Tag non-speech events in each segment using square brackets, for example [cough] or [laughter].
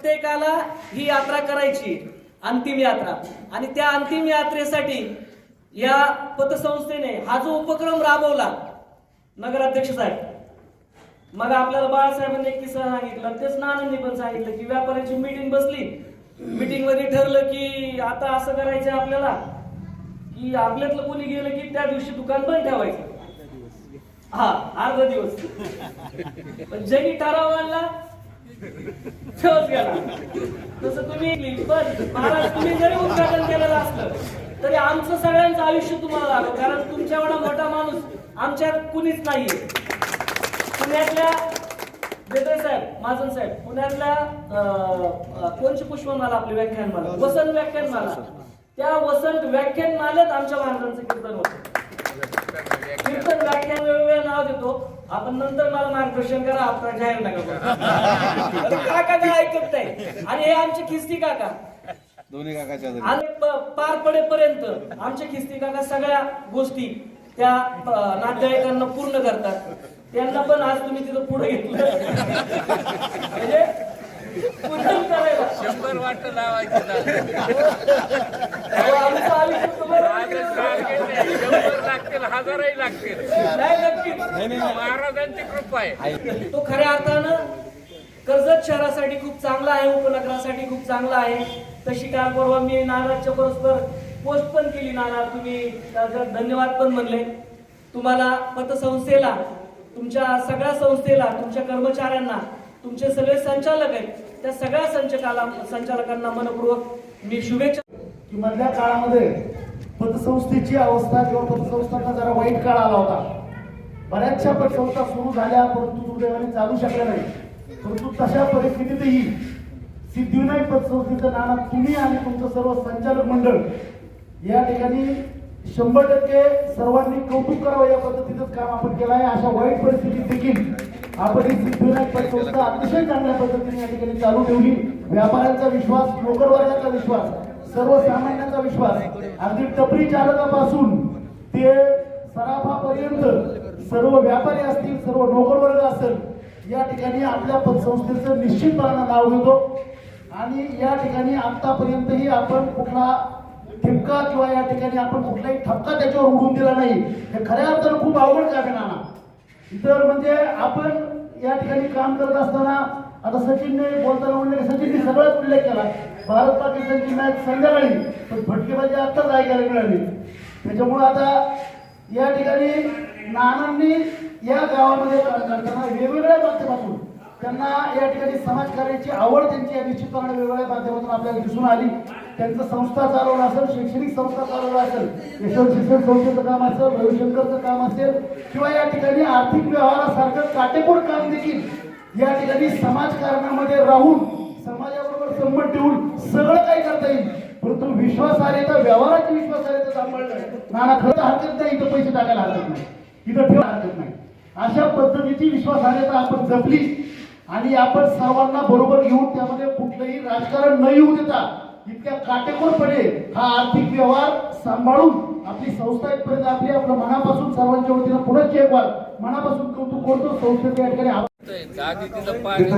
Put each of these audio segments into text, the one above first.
प्रत्येकाला ही यात्रा करायची अंतिम यात्रा. आणि त्या अंतिम यात्रेसाठी या पतसंस्थेने हा जो उपक्रम राबवला नगराध्यक्ष साहेब मग आपल्याला बाळासाहेबांनी एक किस्सा सांगितलं तेच नानांनी पण सांगितलं की व्यापाऱ्यांची मीटिंग बसली. मीटिंगमध्ये ठरलं की आता असं करायचं आपल्याला की आपल्यातलं कोणी गेलं की त्या दिवशी दुकान बंद ठेवायचं. हा अर्धा दिवस. पण ज्यांनी ठराव आणला ठेवत गेला. तसं तुम्ही पण महाराज तुम्ही जरी उद्घाटन केलेलं असलं तरी आमचं सगळ्यांचं आयुष्य तुम्हाला लागलं कारण तुमच्या एवढा मोठा माणूस आमच्यात कुणीच नाहीये. पुण्यातल्या देसाई साहेब महाजन साहेब पुण्यातल्या कोणची पुष्पमाला आपली व्याख्यानमाला? वसंत. व्याख्यानमाला. त्या वसंत व्याख्यानमालेत आमच्या महाराजांचं कीर्तन होतं. कीर्तन व्याख्यान वेगवेगळं नाव देतो आपण नंतर मला मार्गदर्शन करा आपला जाहीर नका. [laughs] काका काय ऐकत नाही. आणि हे आमचे खिस्ती काका. दोन्ही काकाच्या. आणि प- पार पडेपर्यंत आमचे खिस्ती काका सगळ्या गोष्टी त्या अ, नातेवाईकांना पूर्ण करतात. त्यांना पण आज तुम्ही तिथं पुढे घेतलं. म्हणजे पूर्ण करायला. शंभर वाट लावायची अहो, आमचं आयुष्य शंभर लागतील हजारही लागतील. नाही महाराजांची कृपा आहे. तो खऱ्या अर्थानं कर्जत शहरासाठी खूप चांगला आहे उपनगरासाठी खूप चांगला आहे. तशी काल परवा मी नानाच्या परस्पर पोस्ट पण केली. नाना तुम्ही धन्यवाद पण म्हणले. तुम्हाला पतसंस्थेला तुमच्या सगळ्या संस्थेला तुमच्या कर्मचाऱ्यांना तुमचे सगळे संचालक आहेत त्या सगळ्या संचकाला संचालकांना मनपूर्वक मी शुभेच्छा की मधल्या काळामध्ये पतसंस्थेची अवस्था किंवा पतसंस्थांना जरा वाईट काळ आला होता. बऱ्याचशा पतसंस्था सुरू झाल्या परंतु दुर्दैवाने चालू शकल्या नाही परंतु तशा परिस्थितीतही सिद्धिविनायक पतसंस्थेचं नाना तुम्ही आणि तुमचं सर्व संचालक मंडळ या ठिकाणी शंभर टक्के सर्वांनी कौतुक करावं या पद्धतीचंच काम आपण केलं आहे. अशा वाईट परिस्थितीत देखील आपण ही सिद्धिविनायक पतसंस्था अतिशय चांगल्या पद्धतीने या ठिकाणी चालू ठेवली. व्यापाऱ्यांचा विश्वास नोकरवर्गाचा विश्वास सर्वसामान्यांचा विश्वास. अगदी टपरी चालकापासून ते सराफापर्यंत सर्व व्यापारी असतील सर्व नोकरवर्ग असेल या ठिकाणी आपल्या पतसंस्थेचं निश्चितपणानं नाव घेतो आणि या ठिकाणी आतापर्यंतही आपण कुठला ठिपका किंवा या ठिकाणी आपण कुठलाही ठपका त्याच्यावर उडून दिला नाही. हे खऱ्या अर्थानं खूप आवड का नाना इतर म्हणजे आपण या ठिकाणी काम करत असताना आता सचिनने बोलताना म्हणले सचिनने सगळाच उल्लेख केला. भारत पाकिस्तानची मॅच संध्याकाळी पण फटकेबाजी आत्ताच ऐकायला मिळाली. त्याच्यामुळं आता या ठिकाणी नानांनी या गावामध्ये करताना वेगवेगळ्या माध्यमातून त्यांना या ठिकाणी समाजकार्याची आवड त्यांची या निश्चितपणे वेगवेगळ्या माध्यमातून आपल्याला दिसून आली. त्यांचं संस्था चालवलं असेल शैक्षणिक संस्था चालवलं असेल यशवंत शिक्षण संस्थेचं काम असेल रविशंकरचं काम असेल किंवा या ठिकाणी आर्थिक व्यवहारासारखं काटेकोर काम देखील या ठिकाणी समाजकारणामध्ये राहून समाजाबरोबर संबंध ठेवून सगळं काही करता येईल. परंतु विश्वासार्हता व्यवहाराची विश्वासार्हता सांभाळणं नाना खरं हरकत नाही इथं पैसे टाकायला हरकत नाही. इथं ठेवा हरकत नाही. अशा पद्धतीची विश्वासार्हता आपण जपली. आणि आपण सर्वांना बरोबर घेऊन त्यामध्ये कुठलंही राजकारण न येऊ देता इतक्या काटेकोरपणे हा आर्थिक व्यवहार सांभाळून आपली संस्था इथपर्यंत आपली आपलं मनापासून सर्वांच्या वतीनं पुन्हा एक मनापासून कौतुक करतो. संस्थेच्या ठिकाणी तिथं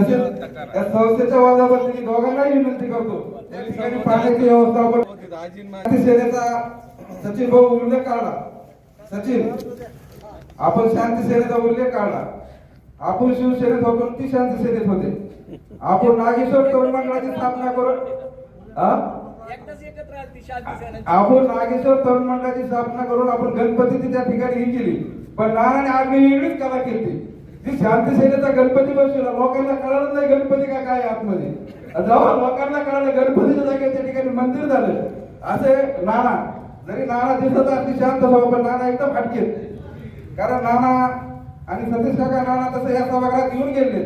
संस्थेच्या वादावरती दोघांनाही विनंती करतो. त्या ठिकाणी पाण्याची व्यवस्था आपण शांती सेनेचा सचिन भाऊ उल्लेख काढला सचिन आपण शांती सेनेचा उल्लेख काढला आपण शिवसेनेत होतो ती शांती सेनेत होते. आपण नागेश्वर तरुण मंडळाची स्थापना करून हा? एकटाच एकत्र आलती शांती सेना. आपण नागेश्वर तरुण मंडळाची स्थापना करून आपण गणपतीची त्या ठिकाणी ही केली. पण नानाने आम्ही वेगळीच कला केली. जी शांती सेनेचा गणपती बसवला. लोकांना कळलं नाही गणपती का काय आतमध्ये. जेव्हा लोकांना कळलं गणपतीच्या जागेच्या त्या ठिकाणी मंदिर झालं. असे नाना जरी नाना दिसत अगदी शांत स्वभाव पण नाना एकदम हटकेत कारण नाना आणि सतीश काका नाना तसं या सभागृहात येऊन गेले.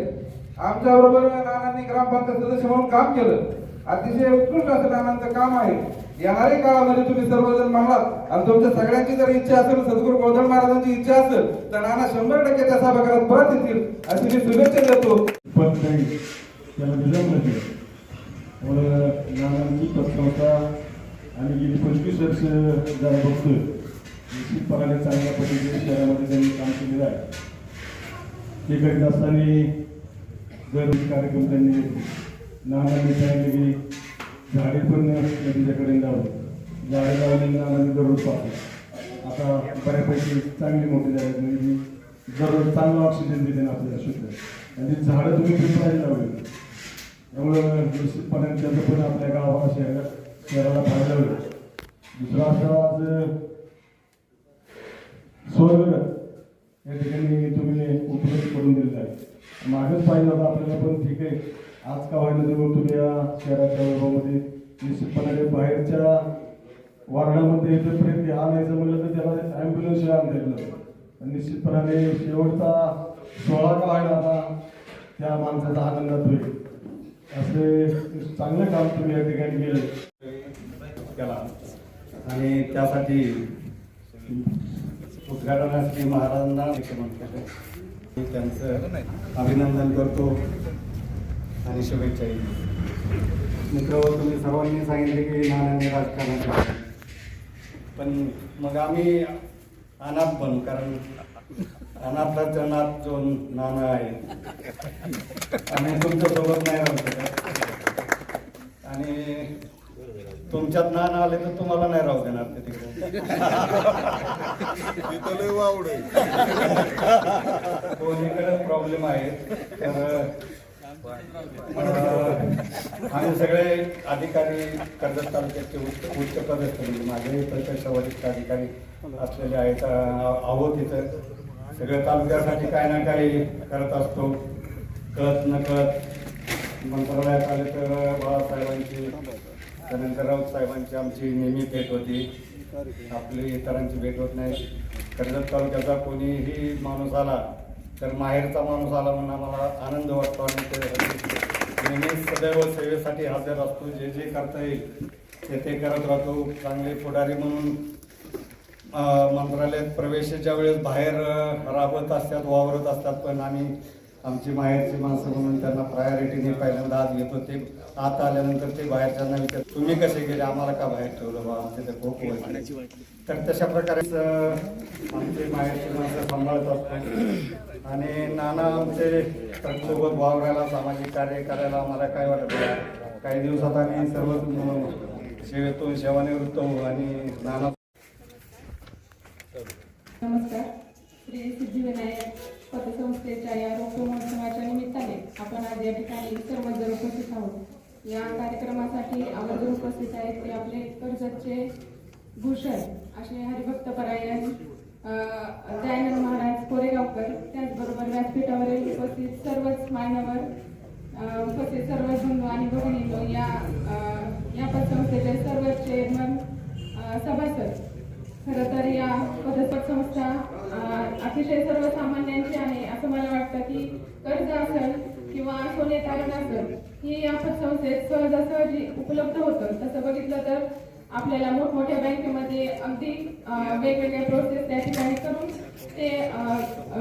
आमच्या बरोबर नानांनी ग्रामपंचायत सदस्य म्हणून काम केलं. अतिशय उत्कृष्ट असं नानांचं काम आहे. येणाऱ्या काळामध्ये तुम्ही सर्वजण म्हणालात आणि तुमच्या सगळ्यांची जर इच्छा असेल सद्गुरू गोधन महाराजांची इच्छा असेल तर नाना शंभर टक्के त्या सभागृहात परत येतील अशी मी शुभेच्छा देतो. पण नाही त्याला विलंब नानांची पतसंस्था आणि गेली पंचवीस वर्ष जरा बघतोय. निश्चितपणाने चांगल्या पद्धतीने शहरामध्ये त्यांनी काम केलेलं आहे. ते करीत असताना दर कार्यक्रम त्यांनी नानांनी सांगितले की झाडे पण नदीच्याकडे लावली झाडे लावली आम्ही दररोज पाहतो. आता बऱ्यापैकी चांगली मोठी झाली म्हणजे दररोज चांगलं ऑक्सिजन देते ना आपल्याला शुद्ध. आणि झाडं तुम्ही पिंपळायला लावली. त्यामुळं निश्चितपणे त्याचं पण आपल्या गावाला शहरात शहराला फायदा होईल दुसरा असा आज स्वर्ग या ठिकाणी तुम्ही उपलब्ध करून दिलेला आहे. मागच पाहिजे होता आपल्याला पण ठीक आहे. आज का व्हायला देऊन तुम्ही या शहराच्या वैभवामध्ये निश्चितपणे बाहेरच्या वार्डामध्ये इथपर्यंत आणायचं म्हणलं तर त्याला ॲम्ब्युलन्स आणता येत निश्चितपणाने शेवटचा सोळा का व्हायला आता त्या माणसाचा आनंदात होईल असे चांगलं काम तुम्ही या ठिकाणी केलं. केला. आणि त्यासाठी उद्घाटनासाठी महाराजांना मुख्यमंत्री त्यांचं अभिनंदन करतो. आणि शुभेच्छा मित्र तुम्ही सर्वांनी सांगितले की नानांनी राजकारणात आहे. पण मग आम्ही अनाथ बनू कारण अनाथाचा नाथ जो नाना आहे आम्ही तुमच्यासोबत नाही राहू शकत. आणि तुमच्यात नान आले तर तुम्हाला नाही राहू देणार ते तिकडे. दोन्हीकडे प्रॉब्लेम आहे तर आम्ही सगळे अधिकारी कर्जत तालुक्याचे उच्च उच्च पदस्थ म्हणजे माझे प्रत्यक्ष वरिष्ठ अधिकारी असलेले आहेत आहोत इथं. सगळ्या तालुक्यासाठी काय ना काही करत असतो. कळत न कळत मंत्रालयात आले तर बाळासाहेबांची त्यानंतर राऊत साहेबांची आमची नेहमी भेट होती. आपली इतरांची भेट होत नाही. कर्जत तालुक्याचा कोणीही माणूस आला तर माहेरचा माणूस आला म्हणून आम्हाला आनंद वाटतो आणि ते नेहमी सदैव सेवेसाठी हजर असतो. जे जे करता येईल ते ते करत राहतो. चांगले पुढारी म्हणून मंत्रालयात प्रवेशाच्या वेळेस बाहेर राबत असतात वावरत असतात. पण आम्ही आमची माहेरची माणसं म्हणून त्यांना प्रायोरिटीने पहिल्यांदा आज घेतो. ते आता आल्यानंतर ते बाहेरच्यांना विचार तुम्ही कसे गेले? आम्हाला का बाहेर ठेवलं बा? आमचे ते खूप वय तर तशा प्रकारे आमचे बाहेरचे माणसं सांभाळत असतो आणि नाना आमचे सोबत वावरायला सामाजिक कार्य करायला आम्हाला काय वाटत काही दिवसात आम्ही सर्व सेवेतून सेवानिवृत्त होऊ आणि नाना नमस्कार. श्री सिद्धिविनायक पतसंस्थेच्या या रोप महोत्सवाच्या निमित्ताने आपण आज या ठिकाणी सर्वजण उपस्थित आहोत. या कार्यक्रमासाठी आवर्जून उपस्थित आहेत ते आपले कर्जतचे भूषण असे हरिभक्त परायण दयानंद महाराज कोरेगावकर. त्याचबरोबर व्यासपीठावरील उपस्थित सर्वच मान्यवर उपस्थित सर्व बंधू आणि भगिनींनो या या पतसंस्थेचे सर्व चेअरमन सभासद. खरं तर या पदस्थ संस्था अतिशय सर्वसामान्यांची आहे. असं मला वाटतं की कर्ज असेल किंवा सोने तारण असेल ही या पतसंस्थेत सहजासहजी उपलब्ध होतं. तसं बघितलं तर आपल्याला मोठमोठ्या बँकेमध्ये अगदी वेगवेगळ्या प्रोसेस त्या ठिकाणी करून ते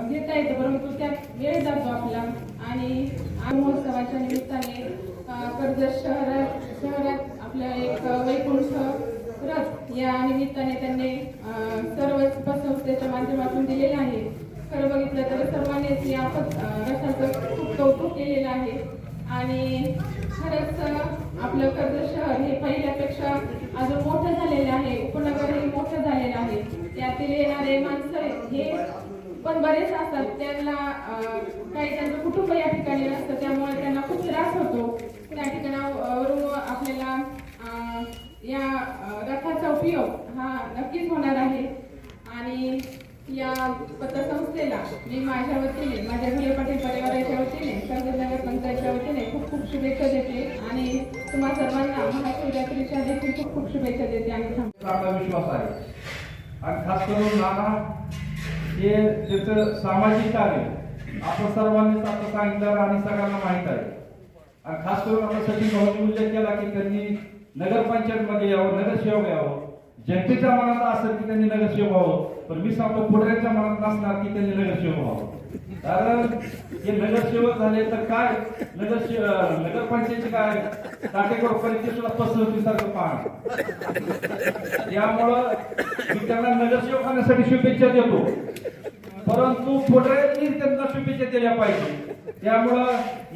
घेता येतं. परंतु त्यात वेळ जातो आपला आणि महोत्सवाच्या निमित्ताने अं, कर्जत शहरात शहरात आपलं एक वैकुंठ रथ या निमित्ताने त्यांनी सर्व पतसंस्थेच्या माध्यमातून दिलेलं आहे. खरं बघितलं तर सर्वांनीच या पत- रथाचं खूप कौतुक केलेलं आहे. आणि खरंच आपलं कर्ज शहर हे पहिल्यापेक्षा अजून मोठं झालेलं आहे. उपनगर हे मोठं झालेलं आहे. त्यातील येणारे माणसं हे पण बरेच असतात. त्यांना काही त्यांचं कुटुंब या ठिकाणी नसतं. त्यामुळे त्यांना खूप त्रास होतो. त्या ठिकाणावरून आपल्याला या रथाचा उपयोग हा नक्कीच होणार आहे. आणि या पतसंस्थेला मी माझ्या वतीने माझ्या घुले पाटील परिवाराच्या वतीने कर्जनगर पंचायतच्या वतीने खूप खूप शुभेच्छा देते. आणि तुम्हा सर्वांना महाशिवरात्रीच्या देखील खूप खूप शुभेच्छा देते आणि थांबते आपला विश्वास आहे. आणि खास करून नाना हे त्याचं सामाजिक कार्य आपण सर्वांनीच आता सांगितलं आणि सगळ्यांना माहीत आहे. आणि खास करून आता सचिन भाऊनी उल्लेख केला की त्यांनी नगरपंचायतमध्ये यावं नगरसेवक यावं. जनतेच्या मनात असेल की त्यांनी नगरसेवक व्हावं पण मी सांगतो पुढऱ्यांच्या मनात नसणार की त्यांनी नगरसेवक व्हावं कारण हे नगरसेवक झाले तर काय? नगरसे नगरपंचायतीचे काय? काटेकोरपर्यंत सुद्धा पसरतीसारखं पाहणं. त्यामुळं मी त्यांना नगरसेवक होण्यासाठी शुभेच्छा देतो. परंतु पुढे त्यांना शुभेच्छा दिल्या पाहिजे. त्यामुळं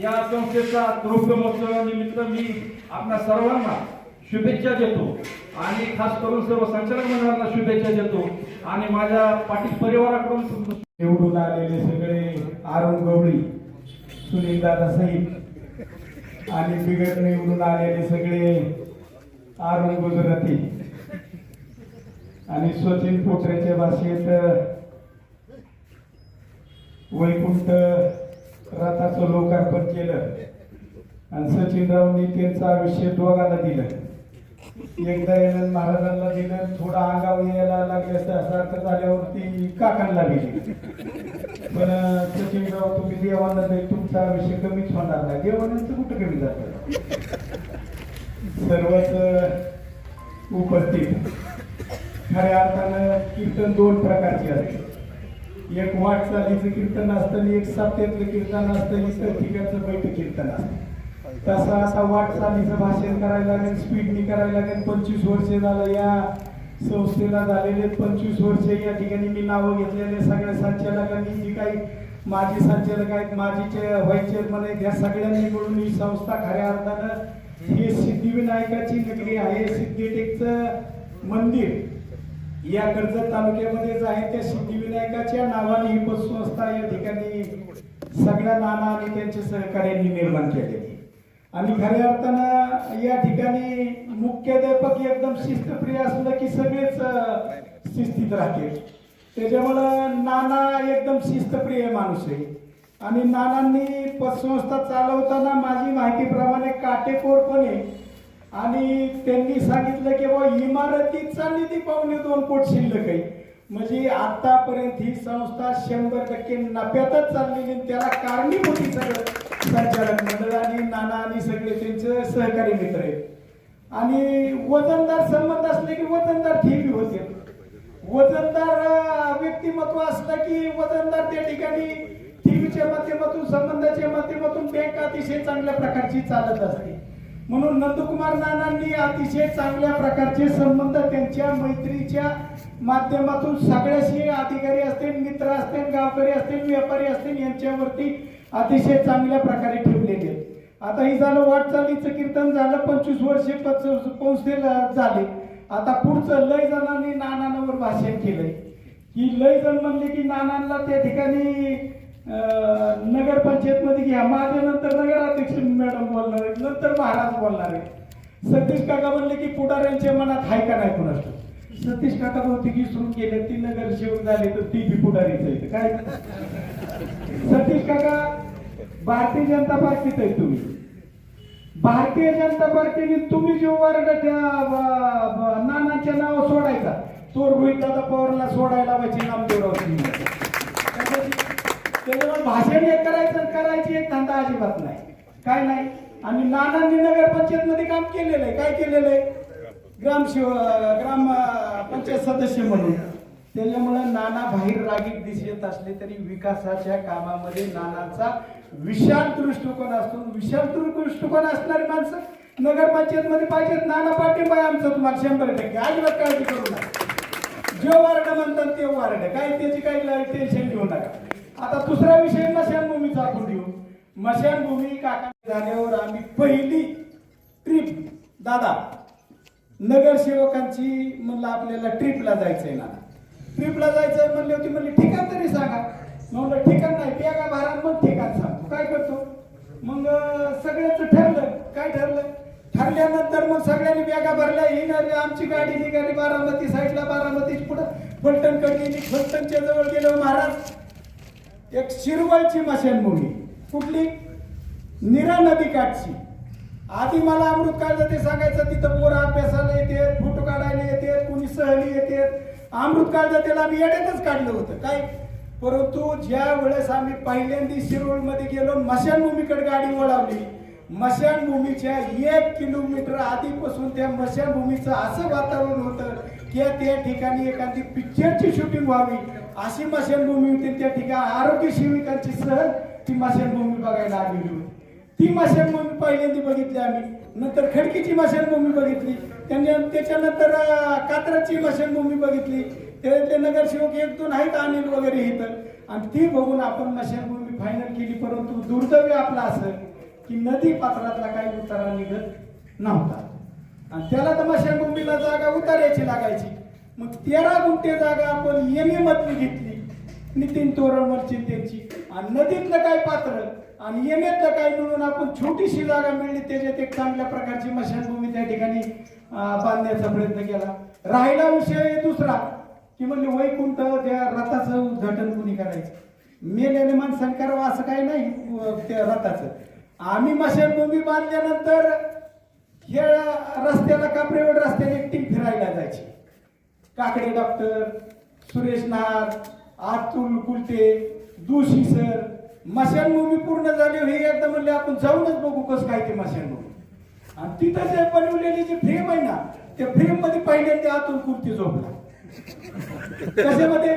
या संस्थेचा रौप्य महोत्सवानिमित्त मी आपल्या सर्वांना शुभेच्छा देतो. आणि खास करून सर्व संचालक मंडळांना शुभेच्छा देतो. आणि माझ्या पाटील परिवाराकडून निवडून आलेले सगळे आरुण गवळी सुनील दादा सहित आणि बिगट निवडून आलेले सगळे आरुण गुजराती आणि सचिन पोटऱ्याच्या भाषेत वैकुंठ रथाचं लोकार्पण केलं. आणि सचिनरावनी त्यांचं आयुष्य दोघांना दिलं. एकदा येणार महाराजांना दिलं थोडा अंगावर यायला लागले असं अर्थ झाल्यावरती काकांना गेली पण सचिनराव तुम्ही देवांना जाईल तुमचा विषय कमीच होणार नाही. देवानंच कुठं कमी जातं? सर्वच उपस्थित. खऱ्या अर्थानं कीर्तन दोन प्रकारचे असते एक वाटचालीचं कीर्तन असतं आणि एक साप्त्यातलं कीर्तन असतं. इतर ठिकाणचं बैठ कीर्तन असतं. तसा असा वाटचालीचं भाषण करायला लागेल स्पीडनी करायला लागेल. पंचवीस वर्षे झालं या संस्थेला झालेले पंचवीस वर्षे. या ठिकाणी मी नावं घेतलेले सगळ्या संचालकांनी. जी काही माजी संचालक आहेत माजी व्हाईस चेअरमन आहेत या सगळ्यांनी मिळून ही संस्था खऱ्या अर्थानं ही सिद्धिविनायकाची नगरी आहे. सिद्धीटेकचं मंदिर या कर्जत तालुक्यामध्येच आहे त्या सिद्धिविनायकाच्या नावाने ही पतसंस्था या ठिकाणी सगळ्या नाना आणि त्यांच्या सहकार्यांनी निर्माण केलेली आणि खऱ्या अर्थानं या ठिकाणी मुख्याध्यापक एकदम शिस्तप्रिय असलं की सगळेच शिस्तीत राहतील त्याच्यामुळं नाना एकदम शिस्तप्रिय माणूस आहे. आणि नानांनी पतसंस्था चालवताना माझी माहितीप्रमाणे काटेकोरपणे आणि त्यांनी सांगितलं की बाबा इमारतीचा निधी पावणे दोन कोट शिल्लक आहे. म्हणजे आतापर्यंत ही संस्था शंभर टक्के नफ्यातच चाललेली त्याला कारणीभूत सगळं. संचालक मंडळ आणि नाना आणि सगळे त्यांचे सहकारी मित्र आहेत. आणि वजनदार संबंध असले की वजनदार ठेवी होते. वजनदार व्यक्तिमत्व असलं की वजनदार त्या ठिकाणी टीव्हीच्या माध्यमातून संबंधाच्या माध्यमातून बँक अतिशय चांगल्या प्रकारची चालत असते. म्हणून नंदकुमार नानांनी अतिशय चांगल्या प्रकारचे संबंध त्यांच्या मैत्रीच्या माध्यमातून सगळ्याशी अधिकारी असतील मित्र असतील गावकरी असतील व्यापारी असतील यांच्यावरती अतिशय चांगल्या प्रकारे ठेवलेले. आता ही झालं वाटचालीचं कीर्तन झालं पंचवीस वर्षे पोहोचले झाले. आता पुढचं लय जणांनी नानांवर भाषण केलंय. की लय जण म्हणले की नानांना त्या ठिकाणी नगर पंचायत मध्ये घ्या. माझ्या नंतर नगराध्यक्ष मॅडम बोलणार आहेत नंतर महाराज बोलणार आहेत. सतीश काका म्हणले की पुढाऱ्यांच्या मनात हाय का नाही कुणाचं? सतीश काका बहुतेक विसरून गेले ती नगरसेवक झाले तर ती बी पुढारीच आहे काय? सतीश काका भारतीय जनता पार्टीत आहे तुम्ही. भारतीय जनता पार्टीने तुम्ही जो वारडा त्या नानाच्या नाव सोडायचा चोर रोहित दादा पवारला सोडायला पाहिजे नामदेवराव सिंग त्याच्यामुळे भाषण हे करायचं करायची एक धंदा अजिबात नाही. काय नाही? आणि नानांनी नगर पंचायत मध्ये काम केलेलं आहे. काय केलेलं आहे? ग्रामशिव ग्राम पंचायत सदस्य म्हणून. त्याच्यामुळे नाना बाहेर रागीत दिसत असले तरी विकासाच्या कामामध्ये नानाचा विशाल दृष्टिकोन असतो विशाल दृष्टिकोन असणारी माणसं नगरपंचायतमध्ये पाहिजेत. नाना पाठिंबा आहे आमचा तुम्हाला शंभर टक्के अजिबात काळजी करू नका. जे वार्ड म्हणतात ते वार्ड. काय त्याची काही टेन्शन घेऊ नका. आता दुसरा विषय मशानभूमीचा आपण देऊ. मशानभूमी काका झाल्यावर आम्ही पहिली ट्रिप दादा नगरसेवकांची म्हणलं आपल्याला ट्रिपला जायचंय ना ट्रिपला जायचं म्हणले होती म्हणली ठिकाण तरी सांगा. म्हणलं ठिकाण नाही त्या भारा मग ठिकाण सांगतो. काय करतो? मग सगळ्याचं ठरलं. काय ठरलं? ठरल्यानंतर मग सगळ्यांनी बॅगा भरल्या. ही गाडी आमची गाडी निघाली बारामती साईडला बारामती पुढं. फलटणकडे कडली फलटणच्या जवळ गेलो महाराज. एक शिरवळची मशानभूमी. कुठली? निरा नदी काठची. आधी मला अमृत काढलं ते सांगायचं तिथं पोरं अभ्यासाला येते फोटो काढायला येते कुणी सहली येते अमृत काढलं त्याला आम्ही येड्यातच काढलं होतं. काय? परंतु ज्या वेळेस आम्ही पहिल्यांदा शिरोळमध्ये गेलो मशानभूमीकडे गाडी ओढावली. मशानभूमीच्या एक किलोमीटर आधीपासून त्या मशानभूमीचं असं वातावरण होतं की त्या ठिकाणी एखादी पिक्चरची शूटिंग व्हावी. अशी मशानभूमी होती त्या ठिकाणी आरोग्य सेविकांची सहज ती मशानभूमी बघायला आलेली होती. ती माशांभूमी पहिल्यांदा बघितली आम्ही. नंतर खडकीची माशांभूमी बघितली. त्यांनी त्याच्यानंतर कात्राची माशांभूमी मशानभूमी बघितली. ते ते नगरसेवक एक दोन आहेत अनिल वगैरे इथं. आणि ती बघून आपण माशांभूमी फायनल केली. परंतु दुर्दैवी आपलं असं की नदी पात्रातला काही उतारा निघत नव्हता. आणि त्याला तर माशांभूमीला जागा उतारायची लागायची. मग तेरा गुंठे जागा आपण एम मधली घेतली. नितीन तोरणवरची त्यांची. आणि नदीतलं काय पात्र? आणि येमेतलं काय मिळून आपण छोटीशी जागा मिळली त्याच्यात एक चांगल्या प्रकारची मशानभूमी त्या ठिकाणी बांधण्याचा प्रयत्न केला. राहिला विषय दुसरा की म्हणले वैकुंठ त्या रथाचं उद्घाटन कुणी करायचं? मेलेले माणसांनी करावं असं काही नाही त्या रथाचं. आम्ही मशानभूमी बांधल्यानंतर हे रस्त्याला कापरेवड रस्त्याने एकटी फिरायला जायची. काकडे डॉक्टर सुरेश नार आतुल कुलते जोशी सर मशानभूमी पूर्ण झाली हे एकदा म्हणले आपण जाऊनच बघू कसं काय ते मशानभूमी. आणि तिथं जे बनवलेली जी फ्रेम आहे ना त्या फ्रेममध्ये पहिल्यांदा आतून कुर्ती झोपला. कशामध्ये?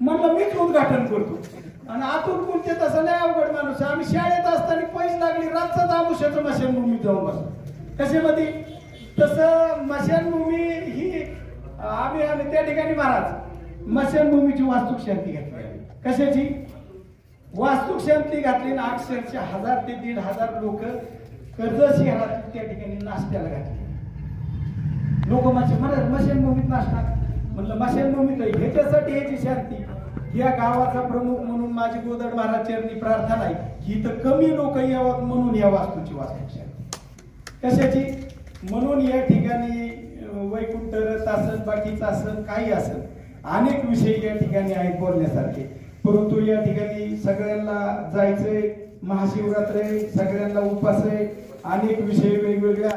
म्हणलं मीच उद्घाटन करतो. आणि आतून कुर्ती तसं नाही अवघड माणूस आम्ही शाळेत असताना पैसे लागले रातचाच आमुष्याचं मशानभूमी जाऊन बसतो कशामध्ये? तसं मशानभूमी ही आम्ही आम्ही त्या ठिकाणी महाराज मशानभूमीची वास्तुक शांती घेतली. कशाची? वास्तुक्षमती घातली ना अक्षरशः हजार ते दीड हजार लोक कर्ज शहरात त्या ठिकाणी नाश्त्याला घातली. लोक माझे म्हणत मशानभूमीत नाश्ता म्हणलं मशानभूमीत ह्याच्यासाठी ह्याची शांती. या गावाचा प्रमुख म्हणून माझी गोदड महाराजांनी प्रार्थना आहे. की इथं कमी लोक यावं म्हणून या वास्तूची वास्तू शांती. कशाची? म्हणून या ठिकाणी वैकुंठ रथ असन बाकीचं असन काही असन अनेक विषय या ठिकाणी आहेत बोलण्यासारखे. परंतु या ठिकाणी सगळ्यांना जायचंय महाशिवरात्र आहे सगळ्यांना उपास आहे अनेक विषय वेगवेगळ्या